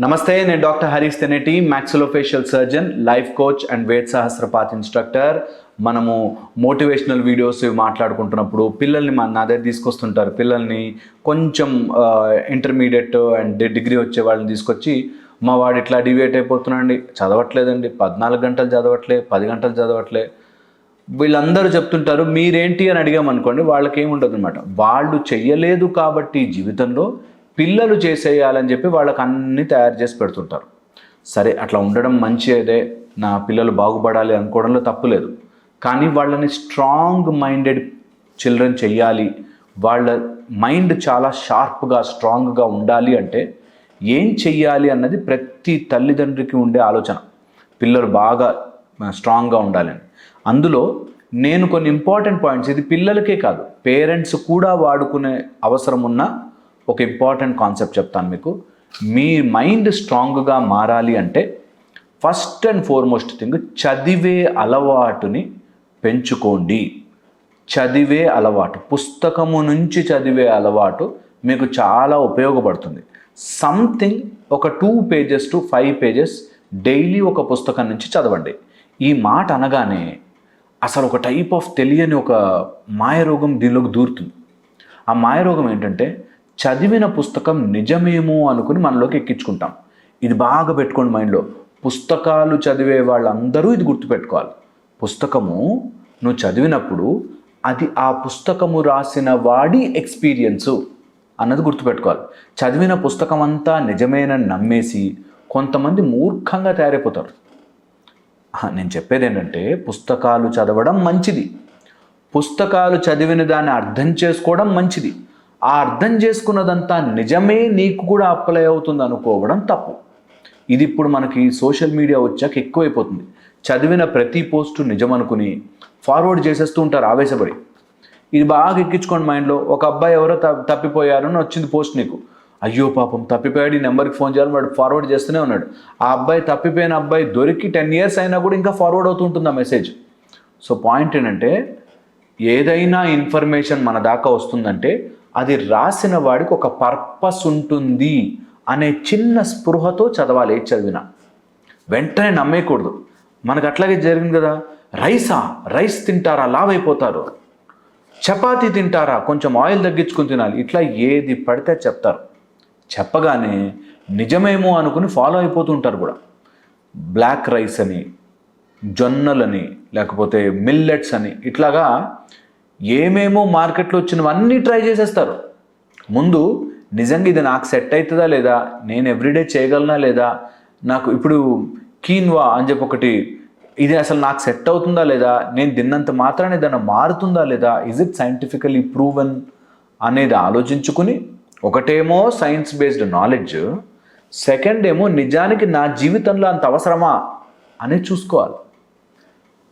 నమస్తే నేను doctor Harish Teneti maxillofacial surgeon life coach and Ved Sahasrapath instructor మనము motivational videos మాట్లాడుకుంటున్నప్పుడు పిల్లల్ని మన నా దగ్గర తీసుకొస్తుంటారు. పిల్లల్ని కొంచెం ఇంటర్మీడియట్ అండ్ డిగ్రీ వచ్చే వాళ్ళని తీసుకొచ్చి మా వాడు ఇట్లా డివేట్ అయిపోతున్నాడండి. చదవట్లేదండి. పద్నాలుగు గంటలు చదవట్లే పది గంటలు చదవట్లే. వీళ్ళందరూ చెప్తుంటారు మీరేంటి? అని అడిగామనుకోండి వాళ్ళకి ఏముండదు అనమాట వాళ్ళు చెయ్యలేదు కాబట్టి జీవితంలో పిల్లలు చేసేయాలని చెప్పి వాళ్ళకి అన్నీ తయారు చేసి పెడుతుంటారు. సరే అట్లా ఉండడం మంచిదే నా పిల్లలు బాగుపడాలి అనుకోవడంలో తప్పులేదు కానీ వాళ్ళని స్ట్రాంగ్ మైండెడ్ చిల్డ్రన్ చెయ్యాలి. వాళ్ళ మైండ్ చాలా షార్ప్గా స్ట్రాంగ్గా ఉండాలి అంటే ఏం చెయ్యాలి అన్నది ప్రతి తల్లిదండ్రికి ఉండే ఆలోచన. పిల్లలు బాగా స్ట్రాంగ్గా ఉండాలని. అందులో నేను కొన్ని ఇంపార్టెంట్ పాయింట్స్ ఇది పిల్లలకే కాదు పేరెంట్స్ కూడా వాడుకునే అవసరం ఉన్న ఒక ఇంపార్టెంట్ కాన్సెప్ట్ చెప్తాను మీకు. మీ మైండ్ స్ట్రాంగ్గా మారాలి అంటే ఫస్ట్ అండ్ ఫార్మోస్ట్ థింగ్ చదివే అలవాటుని పెంచుకోండి. చదివే అలవాటు పుస్తకము నుంచి చదివే అలవాటు మీకు చాలా ఉపయోగపడుతుంది. సంథింగ్ ఒక two pages to five pages daily ఒక పుస్తకం నుంచి చదవండి. ఈ మాట అనగానే అసలు ఒక టైప్ ఆఫ్ తెలియని ఒక మాయరోగం దీనిలోకి దూరుతుంది. ఆ మాయరోగం ఏంటంటే చదివిన పుస్తకం నిజమేమో అనుకుని మనలోకి ఎక్కించుకుంటాం. ఇది బాగా పెట్టుకోండి మైండ్లో. పుస్తకాలు చదివే వాళ్ళందరూ ఇది గుర్తుపెట్టుకోవాలి. పుస్తకము నువ్వు చదివినప్పుడు అది ఆ పుస్తకము రాసిన వాడి ఎక్స్పీరియన్సు అన్నది గుర్తుపెట్టుకోవాలి. చదివిన పుస్తకం అంతా నిజమేనని నమ్మేసి కొంతమంది మూర్ఖంగా తయారైపోతారు. నేను చెప్పేది ఏంటంటే పుస్తకాలు చదవడం మంచిది. పుస్తకాలు చదివిన దాన్ని అర్థం చేసుకోవడం మంచిది. ఆ అర్థం చేసుకున్నదంతా నిజమే నీకు కూడా అప్లై అవుతుంది అనుకోవడం తప్పు. ఇది ఇప్పుడు మనకి సోషల్ మీడియా వచ్చాక ఎక్కువైపోతుంది. చదివిన ప్రతి పోస్టు నిజం అనుకుని ఫార్వర్డ్ చేసేస్తూ ఉంటారు ఆవేశపడి. ఇది బాగా ఎక్కించుకోండి మైండ్లో. ఒక అబ్బాయి ఎవరో తప్పిపోయారని వచ్చింది పోస్ట్ నీకు. అయ్యో పాపం తప్పిపోయాడు ఈ నెంబర్కి ఫోన్ చేయాలని వాడు ఫార్వర్డ్ చేస్తూనే ఉన్నాడు. ఆ అబ్బాయి తప్పిపోయిన అబ్బాయి దొరికి టెన్ ఇయర్స్ అయినా కూడా ఇంకా ఫార్వర్డ్ అవుతుంటుంది ఆ మెసేజ్. సో పాయింట్ ఏంటంటే ఏదైనా ఇన్ఫర్మేషన్ మన దాకా వస్తుందంటే అది రాసిన వాడికి ఒక పర్పస్ ఉంటుంది అనే చిన్న స్పృహతో చదవాలి చదివిన. వెంటనే నమ్మేయకూడదు. మనకు అట్లాగే జరిగింది కదా? రైసా? రైస్ తింటారా? లావైపోతారు. అయిపోతారు చపాతీ తింటారా? కొంచెం ఆయిల్ తగ్గించుకుని తినాలి. ఇట్లా ఏది పడితే చెప్తారు. చెప్పగానే నిజమేమో అనుకుని ఫాలో అయిపోతుంటారు కూడా. బ్లాక్ రైస్ అని జొన్నలని లేకపోతే మిల్లెట్స్ అని ఇట్లాగా ఏమేమో మార్కెట్లో వచ్చినవన్నీ ట్రై చేసేస్తారు. ముందు నిజంగా ఇది నాకు సెట్ అవుతుందా లేదా? నేను ఎవ్రీడే చేయగలనా లేదా? నాకు ఇప్పుడు కీన్వా అని చెప్పి ఒకటి ఇది అసలు నాకు సెట్ అవుతుందా లేదా? నేను తిన్నంత మాత్రాన్ని ఏదైనా మారుతుందా లేదా? ఇజ్ ఇట్ సైంటిఫికలీ ప్రూవెన్ అనేది ఆలోచించుకుని ఒకటేమో సైన్స్ బేస్డ్ నాలెడ్జ్ సెకండ్ ఏమో నిజానికి నా జీవితంలో అంత అవసరమా? అనేది చూసుకోవాలి.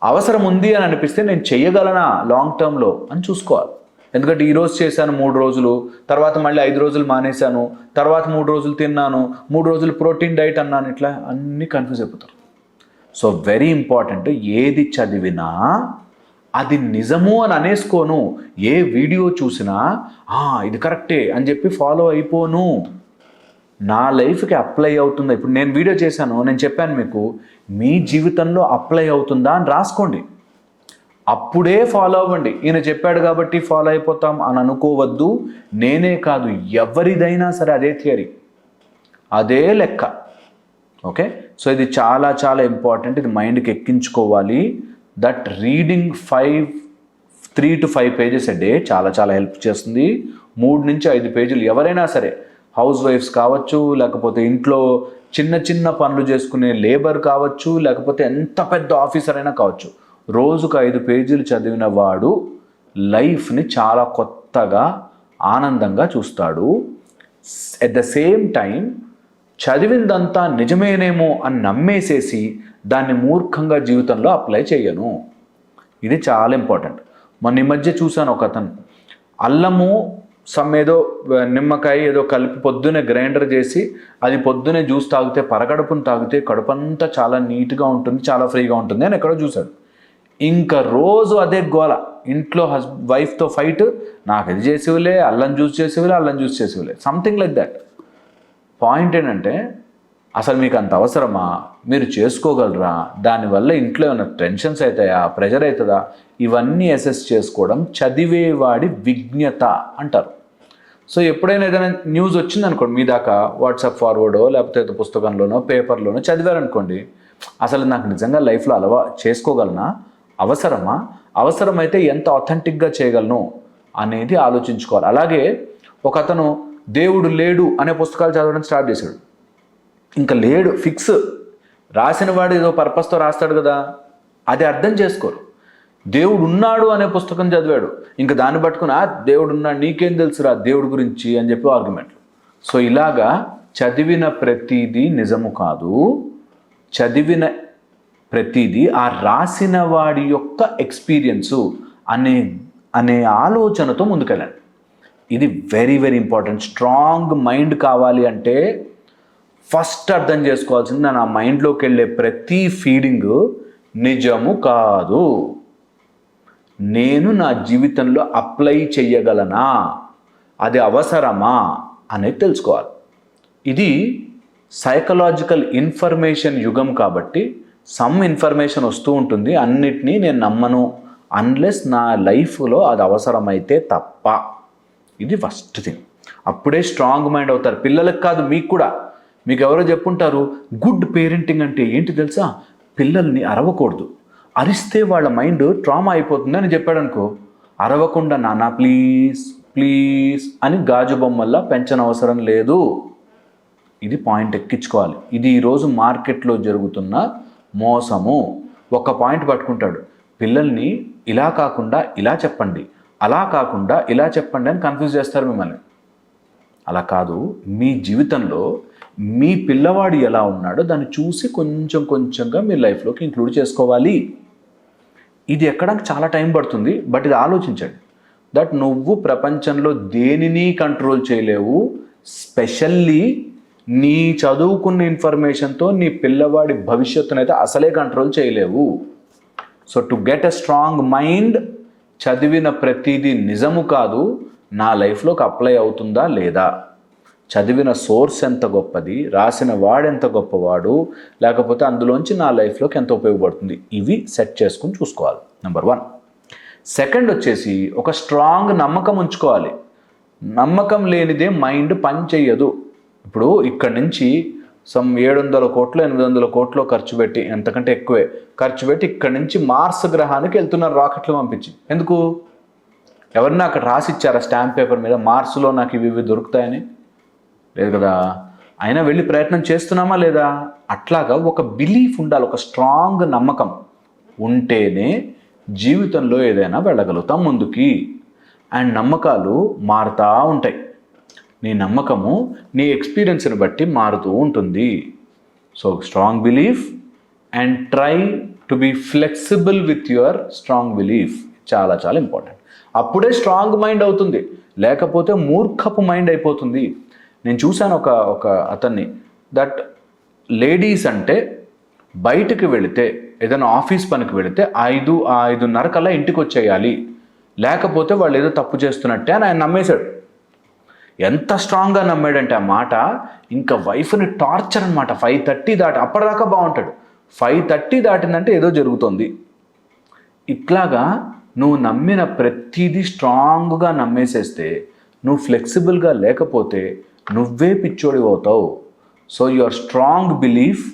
అవసరం ఉంది అని అనిపిస్తే నేను చేయగలనా లాంగ్ టర్మ్లో అని చూసుకోవాలి. ఎందుకంటే ఈరోజు చేశాను మూడు రోజులు తర్వాత మళ్ళీ ఐదు రోజులు మానేశాను తర్వాత మూడు రోజులు తిన్నాను మూడు రోజులు ప్రోటీన్ డైట్ అన్నాను ఇట్లా అన్నీ కన్ఫ్యూజ్ అయిపోతారు. సో వెరీ ఇంపార్టెంట్ ఏది చదివినా అది నిజము అని అనేసుకోను. ఏ వీడియో చూసినా "ఆ, ఇది కరెక్టే అని చెప్పి ఫాలో అయిపోను. నా లైఫ్కి అప్లై అవుతుందా? ఇప్పుడు నేను వీడియో చేశాను నేను చెప్పాను మీకు మీ జీవితంలో అప్లై అవుతుందా అని రాసుకోండి. అప్పుడే ఫాలో అవ్వండి. ఈయన చెప్పాడు కాబట్టి ఫాలో అయిపోతాం అని అనుకోవద్దు. నేనే కాదు ఎవరిదైనా సరే అదే థియరీ. అదే లెక్క. ఓకే? సో ఇది చాలా చాలా ఇంపార్టెంట్. ఇది మైండ్కి ఎక్కించుకోవాలి. That reading five three to five pages a day చాలా చాలా హెల్ప్ చేస్తుంది. మూడు నుంచి ఐదు పేజీలు ఎవరైనా సరే. హౌస్ వైఫ్స్ కావచ్చు లేకపోతే ఇంట్లో చిన్న చిన్న పనులు చేసుకునే లేబర్ కావచ్చు లేకపోతే ఎంత పెద్ద ఆఫీసర్ అయినా కావచ్చు. రోజుకు ఐదు పేజీలు చదివిన వాడు లైఫ్ని చాలా కొత్తగా ఆనందంగా చూస్తాడు. ఎట్ ద సేమ్ టైం చదివిందంతా నిజమేనేమో అని నమ్మేసేసి దాన్ని మూర్ఖంగా జీవితంలో అప్లై చేయను. ఇది చాలా ఇంపార్టెంట్. మొన్న ఈ మధ్య చూశాను ఒక అతను. అల్లము సమ్ ఏదో నిమ్మకాయ ఏదో కలిపి పొద్దునే గ్రైండర్ చేసి అది పొద్దునే జ్యూస్ తాగితే పరగడుపును తాగితే కడుపంతా చాలా నీట్గా ఉంటుంది చాలా ఫ్రీగా ఉంటుంది అని ఎక్కడో చూశాడు. ఇంకా రోజు అదే గోల. ఇంట్లో హస్ వైఫ్తో ఫైట్ నాకు ఇది చేసేవిలే అల్లం జ్యూస్ చేసేవిలే అల్లం juice చేసేవిలే. Something like that. Point ఏంటంటే అసలు మీకు అంత అవసరమా? మీరు చేసుకోగలరా? దానివల్ల ఇంట్లో ఏమైనా టెన్షన్స్ అవుతాయా ప్రెషర్ అవుతుందా ఇవన్నీ అసెస్ చేసుకోవడం చదివేవాడి విజ్ఞత అంటారు. సో ఎప్పుడైనా ఏదైనా న్యూస్ వచ్చిందనుకోండి మీ దాకా వాట్సాప్ ఫార్వర్డో లేకపోతే పుస్తకంలోనో పేపర్లోనో చదివారనుకోండి అసలు నాకు నిజంగా లైఫ్లో అలవా చేసుకోగలనా? అవసరమా? అవసరమైతే ఎంత అథెంటిక్గా చేయగలను అనేది ఆలోచించుకోవాలి. అలాగే ఒక అతను దేవుడు లేడు అనే పుస్తకాలు చదవడం స్టార్ట్ చేశాడు. ఇంకా లేడు ఫిక్స్ రాసిన వాడు ఏదో పర్పస్తో రాస్తాడు కదా. అది అర్థం చేసుకోరు. దేవుడు ఉన్నాడు అనే పుస్తకం చదివాడు. ఇంకా దాన్ని పట్టుకుని "ఆ, దేవుడు ఉన్నాడు నీకేం తెలుసురా దేవుడి గురించి? అని చెప్పి ఆర్గ్యుమెంట్లు సో ఇలాగా చదివిన ప్రతిదీ నిజము కాదు. చదివిన ప్రతిదీ ఆ రాసిన వాడి యొక్క ఎక్స్పీరియన్సు అనే అనే ఆలోచనతో ముందుకెళ్ళండి ఇది very very important strong mind కావాలి అంటే ఫస్ట్ అర్థం చేసుకోవాల్సింది నా మైండ్లోకి వెళ్ళే ప్రతి ఫీడింగ్ నిజము కాదు. నేను నా జీవితంలో అప్లై చెయ్యగలనా? అది అవసరమా? అనేది తెలుసుకోవాలి. ఇది సైకలాజికల్ ఇన్ఫర్మేషన్ యుగం కాబట్టి సమ్ ఇన్ఫర్మేషన్ వస్తూ ఉంటుంది. అన్నిటినీ నేను నమ్మను. అన్లెస్ నా లైఫ్లో అది అవసరమైతే తప్ప. ఇది ఫస్ట్ థింగ్ అప్పుడే స్ట్రాంగ్ మైండ్ అవుతారు. పిల్లలకు కాదు మీకు కూడా. మీకు ఎవరో చెప్పుంటారు గుడ్ పేరెంటింగ్ అంటే ఏంటి తెలుసా? పిల్లల్ని అరవకూడదు. అరిస్తే వాళ్ళ మైండ్ ట్రామా అయిపోతుంది అని చెప్పాడు అనుకో అరవకుండా నాన్న ప్లీజ్ ప్లీజ్ అని గాజు బొమ్మల్లా పెంచనవసరం లేదు. ఇది పాయింట్ ఎక్కించుకోవాలి. ఇది ఈరోజు మార్కెట్లో జరుగుతున్న మోసము. ఒక పాయింట్ పట్టుకుంటాడు. పిల్లల్ని ఇలా కాకుండా ఇలా చెప్పండి అలా కాకుండా ఇలా చెప్పండి అని కన్ఫ్యూజ్ చేస్తారు మిమ్మల్ని. అలా కాదు మీ జీవితంలో మీ పిల్లవాడు ఎలా ఉన్నాడో దాన్ని చూసి కొంచెం కొంచెంగా మీ లైఫ్లోకి ఇంక్లూడ్ చేసుకోవాలి. ఇది ఎక్కడానికి చాలా టైం పడుతుంది బట్ ఇది ఆలోచించండి. దట్ నువ్వు ప్రపంచంలో దేనిని కంట్రోల్ చేయలేవు స్పెషల్లీ నీ చదువుకున్న ఇన్ఫర్మేషన్తో నీ పిల్లవాడి భవిష్యత్తునైతే అసలే కంట్రోల్ చేయలేవు. So to get a strong mind చదివిన ప్రతిదీ నిజము కాదు నా లైఫ్లోకి అప్లై అవుతుందా లేదా? చదివిన సోర్స్ ఎంత గొప్పది రాసిన వాడెంత గొప్పవాడు లేకపోతే అందులోంచి నా లైఫ్లోకి ఎంత ఉపయోగపడుతుంది ఇవి సెట్ చేసుకుని చూసుకోవాలి నెంబర్ వన్. సెకండ్ వచ్చేసి ఒక స్ట్రాంగ్ నమ్మకం ఉంచుకోవాలి. నమ్మకం లేనిదే మైండ్ పని చెయ్యదు. ఇప్పుడు ఇక్కడ నుంచి సమ్ ఏడు వందల కోట్లు ఎనిమిది వందల కోట్లు ఖర్చు పెట్టి ఎంతకంటే ఎక్కువే ఖర్చు పెట్టి ఇక్కడి నుంచి మార్స్ గ్రహానికి వెళ్తున్నారు రాకెట్లు పంపించి. ఎందుకు? ఎవరన్నా అక్కడ రాసిచ్చారా స్టాంప్ పేపర్ మీద? మార్స్లో నాకు ఇవి ఇవి దొరుకుతాయని? లేదు కదా? అయినా వెళ్ళి ప్రయత్నం చేస్తున్నామా లేదా? అట్లాగా ఒక బిలీఫ్ ఉండాలి ఒక స్ట్రాంగ్ నమ్మకం ఉంటేనే జీవితంలో ఏదైనా వెళ్ళగలుగుతాం ముందుకి. అండ్ నమ్మకాలు మారుతూ ఉంటాయి. నీ నమ్మకము నీ ఎక్స్పీరియన్స్ని బట్టి మారుతూ ఉంటుంది. So strong belief and try to be flexible with your strong belief చాలా చాలా ఇంపార్టెంట్ అప్పుడే స్ట్రాంగ్ మైండ్ అవుతుంది. లేకపోతే మూర్ఖపు మైండ్ అయిపోతుంది. నేను చూశాను ఒక ఒక అతన్ని దట్ లేడీస్ అంటే బయటికి వెళితే ఏదైనా ఆఫీస్ పనికి వెళితే ఐదు ఐదున్నర కల్లా ఇంటికి వచ్చేయాలి లేకపోతే వాళ్ళు ఏదో తప్పు చేస్తున్నట్టే అని ఆయన నమ్మేశాడు. ఎంత స్ట్రాంగ్గా నమ్మాడంటే ఆ మాట ఇంకా వైఫ్ని టార్చర్ అనమాట ఫైవ్ థర్టీ దాటి అప్పటిదాకా బాగుంటాడు. ఫైవ్ థర్టీ దాటిందంటే ఏదో జరుగుతుంది. ఇట్లాగా నువ్వు నమ్మిన ప్రతిదీ స్ట్రాంగ్గా నమ్మేసేస్తే నువ్వు ఫ్లెక్సిబుల్గా లేకపోతే నువ్వే పిచ్చోడి అవుతావు. So your strong belief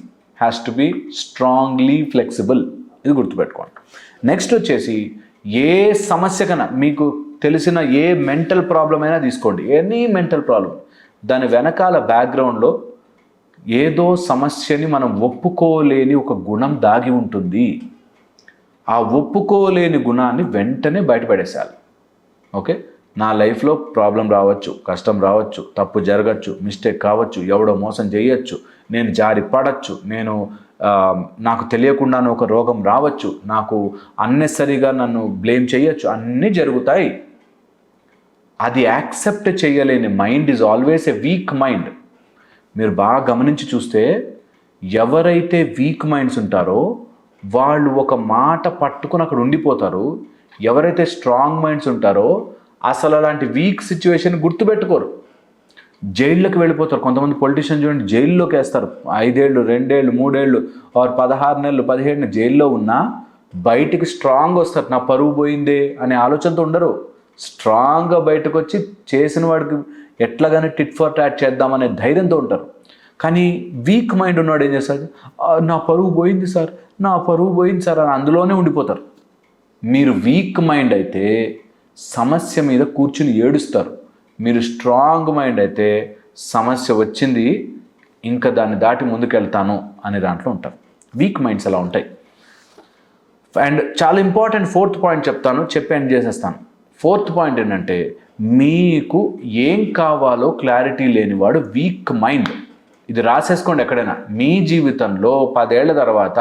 has to be strongly flexible ఇది గుర్తుపెట్టుకోండి. నెక్స్ట్ వచ్చేసి ఏ సమస్యకైనా మీకు తెలిసిన ఏ మెంటల్ ప్రాబ్లం అయినా తీసుకోండి. ఎనీ మెంటల్ ప్రాబ్లం దాని వెనకాల బ్యాక్గ్రౌండ్లో ఏదో సమస్యని మనం ఒప్పుకోలేని ఒక గుణం దాగి ఉంటుంది. ఆ ఒప్పుకోలేని గుణాన్ని వెంటనే బయటపడేసేయాలి. ఓకే నా లైఫ్లో ప్రాబ్లం రావచ్చు కష్టం రావచ్చు తప్పు జరగచ్చు మిస్టేక్ కావచ్చు ఎవడో మోసం చేయొచ్చు నేను జారి పడచ్చు నేను నాకు తెలియకుండానే ఒక రోగం రావచ్చు నాకు అన్నెసరిగా నన్ను బ్లేమ్ చేయొచ్చు అన్నీ జరుగుతాయి. అది యాక్సెప్ట్ చేయలేని mind is always a weak mind మీరు బాగా గమనించి చూస్తే ఎవరైతే వీక్ మైండ్స్ ఉంటారో వాళ్ళు ఒక మాట పట్టుకుని అక్కడ ఉండిపోతారు. ఎవరైతే స్ట్రాంగ్ మైండ్స్ ఉంటారో అసలు అలాంటి వీక్ సిచ్యువేషన్ గుర్తుపెట్టుకోరు. జైల్లోకి వెళ్ళిపోతారు. కొంతమంది పొలిటీషియన్ చూడండి జైల్లోకి వేస్తారు. ఐదేళ్ళు రెండేళ్ళు మూడేళ్ళు ఆరు పదహారు నెలలు పదిహేడు జైల్లో ఉన్నా బయటికి స్ట్రాంగ్ వస్తారు. నా పరువు పోయిందే అనే ఆలోచనతో ఉండరు. స్ట్రాంగ్గా బయటకు వచ్చి చేసిన వాడికి ఎట్లాగానే టిట్ ఫర్ టాట్ చేద్దామనే ధైర్యంతో ఉంటారు. కానీ వీక్ మైండ్ ఉన్నాడు ఏం చేస్తాడు? నా పరువు పోయింది సార్ నా పరువు పోయింది సార్ అని అందులోనే ఉండిపోతారు. మీరు వీక్ మైండ్ అయితే సమస్య మీద కూర్చుని ఏడుస్తారు. మీరు స్ట్రాంగ్ మైండ్ అయితే సమస్య వచ్చింది ఇంకా దాన్ని దాటి ముందుకెళ్తాను అనే దాంట్లో ఉంటారు. వీక్ మైండ్స్ అలా ఉంటాయి. అండ్ చాలా ఇంపార్టెంట్ ఫోర్త్ పాయింట్ చెప్తాను చెప్పి ఎండ్ చేసేస్తాను. ఫోర్త్ పాయింట్ ఏంటంటే మీకు ఏం కావాలో క్లారిటీ లేనివాడు వీక్ మైండ్. ఇది రాసేసుకోండి ఎక్కడైనా. మీ జీవితంలో పదేళ్ళ తర్వాత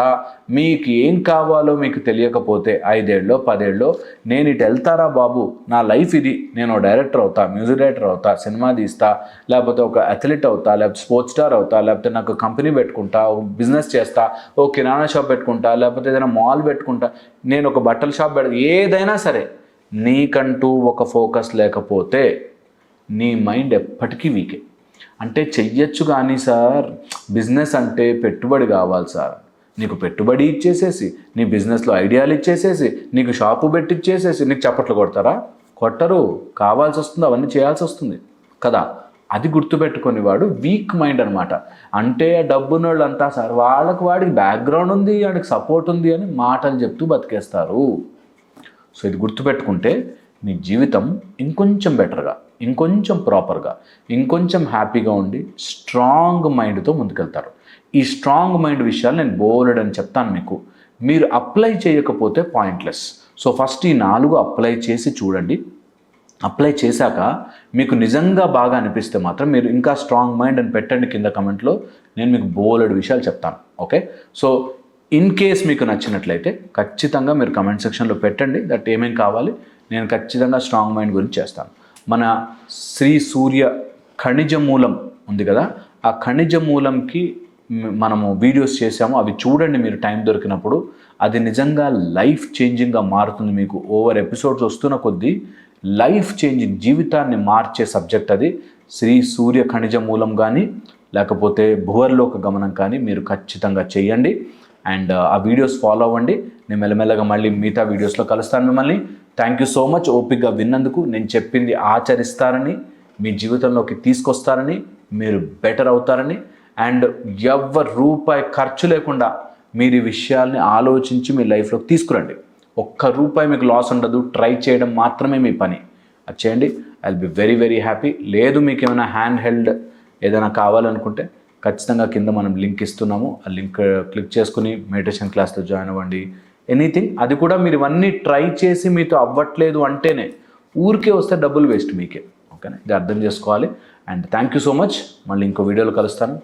మీకు ఏం కావాలో మీకు తెలియకపోతే ఐదేళ్ళలో పదేళ్ళలో నేను ఇటు వెళ్తారా బాబు? నా లైఫ్ ఇది. నేను డైరెక్టర్ అవుతా మ్యూజిక్ డైరెక్టర్ అవుతా సినిమా తీస్తా లేకపోతే ఒక అథ్లెట్ అవుతా లేకపోతే స్పోర్ట్స్ స్టార్ అవుతా లేకపోతే నాకు కంపెనీ పెట్టుకుంటా బిజినెస్ చేస్తా ఓ కిరాణా షాప్ పెట్టుకుంటా లేకపోతే ఏదైనా మాల్ పెట్టుకుంటా నేను ఒక బట్టల షాప్ పెడతా ఏదైనా సరే నీకంటూ ఒక ఫోకస్ లేకపోతే నీ మైండ్ ఎప్పటికీ వీకే. అంటే చెయ్యొచ్చు కానీ సార్ బిజినెస్ అంటే పెట్టుబడి కావాలి సార్. నీకు పెట్టుబడి ఇచ్చేసేసి నీ బిజినెస్లో ఐడియాలు ఇచ్చేసేసి నీకు షాపు పెట్టి ఇచ్చేసేసి నీకు చప్పట్లు కొడతారా? కొట్టరు. కావాల్సి వస్తుంది అవన్నీ చేయాల్సి వస్తుంది. కదా? అది గుర్తుపెట్టుకుని వాడు వీక్ మైండ్ అనమాట అంటే డబ్బున్నోళ్ళు అంతా సార్ వాళ్ళకి వాడికి బ్యాక్గ్రౌండ్ ఉంది వాడికి సపోర్ట్ ఉంది అని మాటలు చెప్తూ బతికేస్తారు. సో ఇది గుర్తుపెట్టుకుంటే నీ జీవితం ఇంకొంచెం బెటర్గా ఇంకొంచెం ప్రాపర్గా ఇంకొంచెం హ్యాపీగా ఉండి స్ట్రాంగ్ మైండ్తో ముందుకెళ్తారు. ఈ స్ట్రాంగ్ మైండ్ విషయాలు నేను బోలెడ్ అని చెప్తాను మీకు. మీరు అప్లై చేయకపోతే పాయింట్లెస్ సో ఫస్ట్ ఈ నాలుగు అప్లై చేసి చూడండి. అప్లై చేశాక మీకు నిజంగా బాగా అనిపిస్తే మాత్రం మీరు ఇంకా స్ట్రాంగ్ మైండ్ అని పెట్టండి కింద కమెంట్లో నేను మీకు బోలెడ్ విషయాలు చెప్తాను. ఓకే సో ఇన్ కేస్ మీకు నచ్చినట్లయితే ఖచ్చితంగా మీరు కమెంట్ సెక్షన్లో పెట్టండి. దట్ ఏమేం కావాలి? నేను ఖచ్చితంగా స్ట్రాంగ్ మైండ్ గురించి చేస్తాను. మన శ్రీ సూర్య ఖనిజ మూలం ఉంది కదా ఆ ఖనిజ మూలంకి మనము వీడియోస్ చేసాము అవి చూడండి మీరు టైం దొరికినప్పుడు. అది నిజంగా లైఫ్ చేంజింగ్గా మారుతుంది మీకు. ఓవర్ ఎపిసోడ్స్ వస్తున్న కొద్దీ లైఫ్ చేంజింగ్ జీవితాన్ని మార్చే సబ్జెక్ట్ అది. శ్రీ సూర్య ఖనిజ మూలం కానీ లేకపోతే భువర్లోక గమనం కానీ మీరు ఖచ్చితంగా చేయండి. అండ్ ఆ వీడియోస్ ఫాలో అవ్వండి. నేను మెల్లమెల్లగా మళ్ళీ మిగతా వీడియోస్లో కలుస్తాను మిమ్మల్ని. థ్యాంక్ యూ సో మచ్ ఓపిక్గా విన్నందుకు. నేను చెప్పింది ఆచరిస్తారని మీ జీవితంలోకి తీసుకొస్తారని మీరు బెటర్ అవుతారని. అండ్ ఎవ్వరు రూపాయి ఖర్చు లేకుండా మీరు ఈ విషయాల్ని ఆలోచించి మీ లైఫ్లోకి తీసుకురండి. ఒక్క రూపాయి మీకు లాస్ ఉండదు ట్రై చేయడం మాత్రమే మీ పని. అది చేయండి. I be very very happy లేదు మీకు ఏమైనా హ్యాండ్ హెల్డ్ ఏదైనా కావాలనుకుంటే ఖచ్చితంగా కింద మనం లింక్ ఇస్తున్నాము. ఆ లింక్ క్లిక్ చేసుకుని మెడిటేషన్ క్లాస్లో జాయిన్ అవ్వండి. ఎనీథింగ్ అది కూడా మీరు ఇవన్నీ ట్రై చేసి మీతో అవ్వట్లేదు అంటేనే ఊరికే వస్తే డబ్బులు వేస్ట్ మీకే. ఓకేనా? ఇది అర్థం చేసుకోవాలి. And thank you so much. మళ్ళీ ఇంకో వీడియోలో కలుస్తాను.